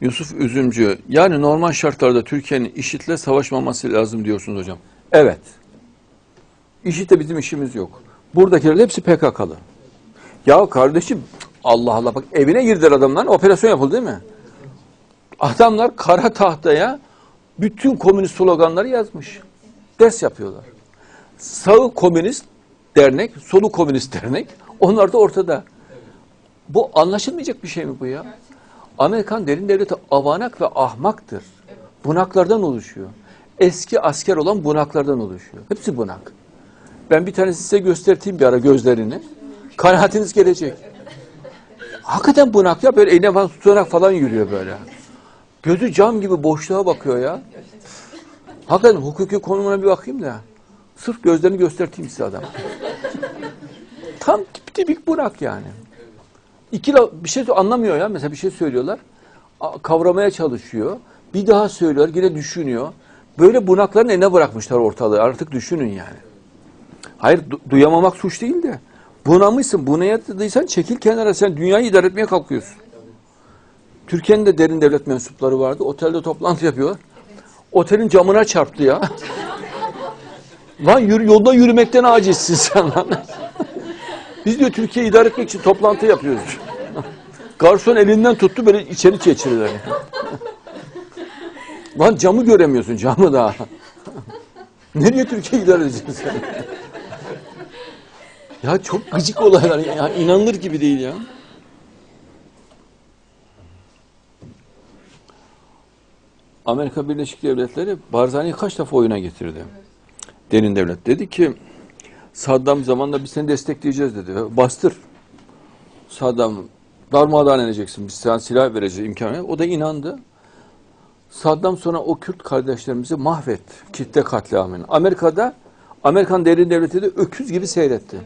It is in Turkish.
Yusuf Üzümcü, yani normal şartlarda Türkiye'nin IŞİD'le savaşmaması lazım diyorsunuz hocam. Evet. IŞİD'le bizim işimiz yok. Buradakiler hepsi PKK'lı. Ya kardeşim Allah Allah bak evine girdiler adamlar operasyon yapıldı değil mi? Adamlar kara tahtaya bütün komünist sloganları yazmış. Ders yapıyorlar. Sağı komünist dernek, solu komünist dernek. Onlar da ortada. Bu anlaşılmayacak bir şey mi bu ya? Amerikan derin devleti avanak ve ahmaktır. Bunaklardan oluşuyor. Eski asker olan bunaklardan oluşuyor. Hepsi bunak. Ben bir tanesi size göstereyim bir ara gözlerini. Kanaatiniz gelecek. Hakikaten bunak ya böyle eline falan tutarak falan yürüyor böyle. Gözü cam gibi boşluğa bakıyor ya. Hakikaten hukuki konumuna bir bakayım da. Sırf gözlerini göstereyim size adam. Tam tip- tipik bunak yani. İki la- bir şey anlamıyor ya. Mesela bir şey söylüyorlar. Kavramaya çalışıyor. Bir daha söylüyor. Yine düşünüyor. Böyle bunakların eline bırakmışlar ortalığı. Artık düşünün yani. Hayır du- duyamamak suç değil de. Bunamışsın. Bunayadıysan çekil kenara. Sen dünyayı idare etmeye kalkıyorsun. Türkiye'nin de derin devlet mensupları vardı. Otelde toplantı yapıyorlar. Otelin camına çarptı ya. Lan yürü, yolda yürümekten acizsin sen lan. Biz diyor Türkiye'yi idare etmek için toplantı yapıyoruz. Garson elinden tuttu böyle içeri geçirdiler. Lan camı göremiyorsun camı daha. Nereye idare edeceksin sen? ya çok gıcık olaylar ya. inanılır gibi değil ya. Amerika Birleşik Devletleri Barzani'yi kaç defa oyuna getirdi? Derin devlet dedi ki Saddam zamanında biz seni destekleyeceğiz dedi. Bastır. Saddam darmadağın edeceksin. Biz sana silah vereceğiz imkanı. O da inandı. Saddam sonra o Kürt kardeşlerimizi mahvetti. Kitle katliamını. Amerika'da Amerikan derin devleti de öküz gibi seyretti.